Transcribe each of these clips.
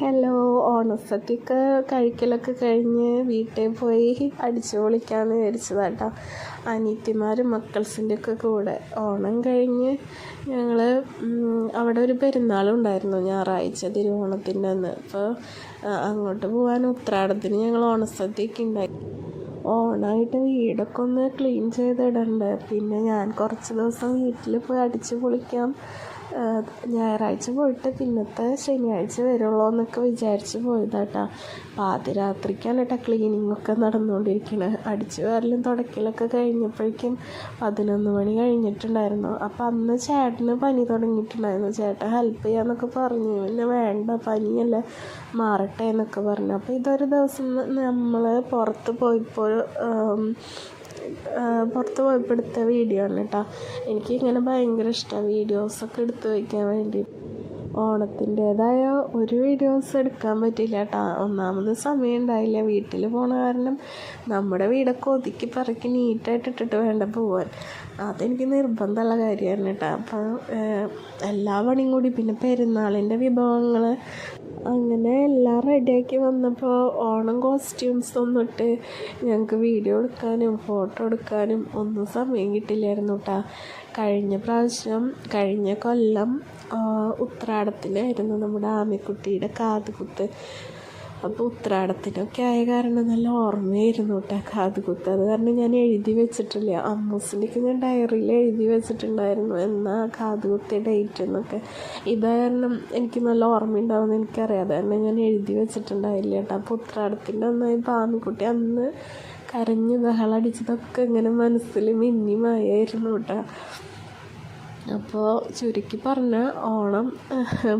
Hello ഓണസദ്യയൊക്കെ കഴിക്കലൊക്കെ കഴിഞ്ഞ് വീട്ടിൽ പോയി അടിച്ചു പൊളിക്കാമെന്ന് വിചാരിച്ചതാട്ടോ. അനിയത്തിമാരും മക്കൾസിന്റെ ഒക്കെ കൂടെ ഓണം കഴിഞ്ഞ് ഞങ്ങൾ അവിടെ ഒരു പെരുന്നാളുണ്ടായിരുന്നു ഞായറാഴ്ച തിരുവോണത്തിന്റെ അന്ന്. അപ്പോൾ അങ്ങോട്ട് പോകാൻ ഉത്രാടത്തിന് ഞങ്ങൾ ഓണസദ്യയൊക്കെ ഉണ്ടായി. ഓണായിട്ട് വീടൊക്കെ ഒന്ന് ക്ലീൻ ചെയ്തിടണ്ടേ. പിന്നെ ഞാൻ കുറച്ച് ദിവസം വീട്ടിൽ പോയി അടിച്ചു പൊളിക്കാം ഞായറാഴ്ച പോയിട്ട് പിന്നത്തെ ശനിയാഴ്ച വരുള്ളൂ എന്നൊക്കെ വിചാരിച്ച് പോയതാട്ടാ. പാതിരാത്രിക്കാണ് കേട്ടോ ക്ലീനിങ് ഒക്കെ നടന്നുകൊണ്ടിരിക്കുന്നത് അടിച്ച് വരലും തുടക്കലൊക്കെ കഴിഞ്ഞപ്പോഴേക്കും പതിനൊന്ന് മണി കഴിഞ്ഞിട്ടുണ്ടായിരുന്നു. അപ്പം അന്ന് ചേട്ടന് പനി തുടങ്ങിയിട്ടുണ്ടായിരുന്നു. ചേട്ടൻ ഹെൽപ്പ് ചെയ്യാന്നൊക്കെ പറഞ്ഞു. പിന്നെ വേണ്ട പനിയല്ലേ മാറട്ടെ എന്നൊക്കെ പറഞ്ഞു. അപ്പോൾ ഇതൊരു ദിവസം നമ്മൾ പുറത്ത് പോയപ്പോൾ പുറത്ത് പോയപ്പോൾ എടുത്ത വീഡിയോ ആണ് കേട്ടോ എനിക്ക് ഇങ്ങനെ ഭയങ്കര ഇഷ്ടമാണ് വീഡിയോസൊക്കെ എടുത്ത് വയ്ക്കാൻ വേണ്ടി. ഓണത്തിന്റേതായ ഒരു വീഡിയോസ് എടുക്കാൻ പറ്റില്ല കേട്ടോ ഒന്നാമത് സമയം ഉണ്ടായില്ല. വീട്ടിൽ പോണ കാരണം നമ്മുടെ വീടൊക്കെ ഒതുക്കി പറക്കി നീറ്റായിട്ട് ഇട്ടിട്ട് വേണ്ട പോവാൻ. അതെനിക്ക് നിർബന്ധമുള്ള കാര്യമാണ് കേട്ടോ. അപ്പം എല്ലാ പണിയും കൂടി പിന്നെ പെരുന്നാളിന്റെ വിഭവങ്ങൾ അങ്ങനെ എല്ലാം റെഡിയാക്കി വന്നപ്പോൾ ഓണം കോസ്റ്റ്യൂംസ് ഒന്നിട്ട് ഞങ്ങൾക്ക് വീഡിയോ എടുക്കാനും ഫോട്ടോ എടുക്കാനും ഒന്നും സമയം കിട്ടില്ലായിരുന്നു കേട്ടോ. കഴിഞ്ഞ പ്രാവശ്യം കഴിഞ്ഞ കൊല്ലം ഉത്രാടത്തിലായിരുന്നു നമ്മുടെ ആമിക്കുട്ടിയുടെ കാതുകുത്ത്. അപ്പോൾ ഉത്രാടത്തിനൊക്കെ ആയ കാരണം നല്ല ഓർമ്മയായിരുന്നു കേട്ടോ കാതുകുത്ത് അത് കാരണം ഞാൻ എഴുതി വെച്ചിട്ടില്ല. അമ്മൂസിന്റെക്ക് ഞാൻ ഡയറിയിൽ എഴുതി വെച്ചിട്ടുണ്ടായിരുന്നു എന്നാ കാതുകുത്തിയ ഡേറ്റ് എന്നൊക്കെ. ഇത് കാരണം എനിക്ക് നല്ല ഓർമ്മയുണ്ടാവുമെന്ന് എനിക്കറിയാം. അത് കാരണം ഞാൻ എഴുതി വെച്ചിട്ടുണ്ടായില്ല കേട്ടോ. അപ്പോൾ ഉത്രാടത്തിന്റെ അന്നായി പാമിക്കുട്ടി അന്ന് കരഞ്ഞ് ബഹളടിച്ചതൊക്കെ ഇങ്ങനെ മനസ്സിൽ മിന്നിമായായിരുന്നു കേട്ടോ. അപ്പോൾ ചുരുക്കി പറഞ്ഞ ഓണം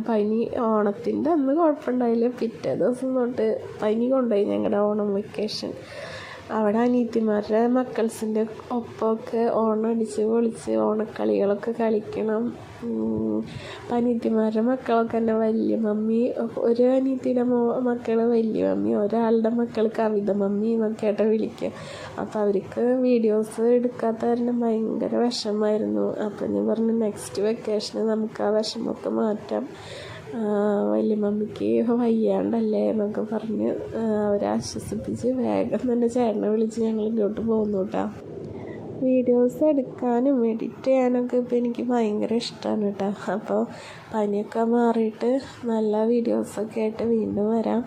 പനി ഓണത്തിന്റെ അന്ന് കുഴപ്പമുണ്ടായില്ല. പിറ്റേ ദിവസം തൊട്ട് പനി കൊണ്ടുപോയി ഞങ്ങളുടെ ഓണം വെക്കേഷൻ അവിടെ അനിയത്തിമാരുടെ മക്കൾസിന്റെ ഒപ്പമൊക്കെ ഓണം അടിച്ച് പൊളിച്ച് ഓണക്കളികളൊക്കെ കളിക്കണം. അപ്പം അനിയത്തിമാരുടെ മക്കളൊക്കെ തന്നെ വലിയ മമ്മി ഒരു അനിയത്തിയുടെ മോ മക്കൾ വലിയ മമ്മി ഒരാളുടെ മക്കൾ കവിത മമ്മി എന്നൊക്കെ ആയിട്ട് വിളിക്കുക. അപ്പോൾ അവർക്ക് വീഡിയോസ് എടുക്കാത്ത കാരണം ഭയങ്കര വിഷമമായിരുന്നു. അപ്പം ഞാൻ പറഞ്ഞു നെക്സ്റ്റ് വെക്കേഷന് നമുക്ക് ആ വിഷമമൊക്കെ മാറ്റാം. മമ്മിക്ക് വയ്യാണ്ടല്ലേ എന്നൊക്കെ പറഞ്ഞ് അവരെ ആശ്വസിപ്പിച്ച് വേഗം തന്നെ ചേട്ടനെ വിളിച്ച് ഞങ്ങൾ ഇങ്ങോട്ട് പോകുന്നു കേട്ടോ. വീഡിയോസ് എടുക്കാനും എഡിറ്റ് ചെയ്യാനൊക്കെ ഇപ്പോൾ എനിക്ക് ഭയങ്കര ഇഷ്ടമാണ് കേട്ടോ. അപ്പോൾ പനിയൊക്കെ മാറിയിട്ട് നല്ല വീഡിയോസൊക്കെ ആയിട്ട് വീണ്ടും വരാം.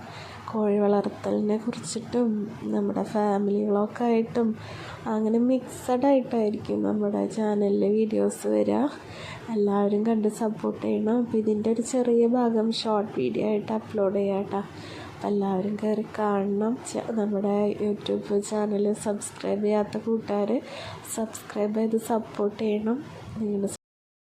കോഴി വളർത്തലിനെ കുറിച്ചിട്ടും നമ്മുടെ ഫാമിലി ആയിട്ടും അങ്ങനെ മിക്സഡ് ആയിട്ടായിരിക്കും നമ്മുടെ ചാനലിൽ വീഡിയോസ് വരിക എല്ലാവരും കണ്ട് സപ്പോർട്ട് ചെയ്യണം. അപ്പോൾ ഇതിന്റെ ഒരു ചെറിയ ഭാഗം ഷോർട്ട് വീഡിയോ ആയിട്ട് അപ്ലോഡ് ചെയ്യാം കേട്ടോ. എല്ലാവരും കയറി കാണണം. നമ്മുടെ യൂട്യൂബ് ചാനൽ സബ്സ്ക്രൈബ് ചെയ്യാത്ത കൂട്ടുകാർ സബ്സ്ക്രൈബ് ചെയ്ത് സപ്പോർട്ട് ചെയ്യണം. നിങ്ങളുടെ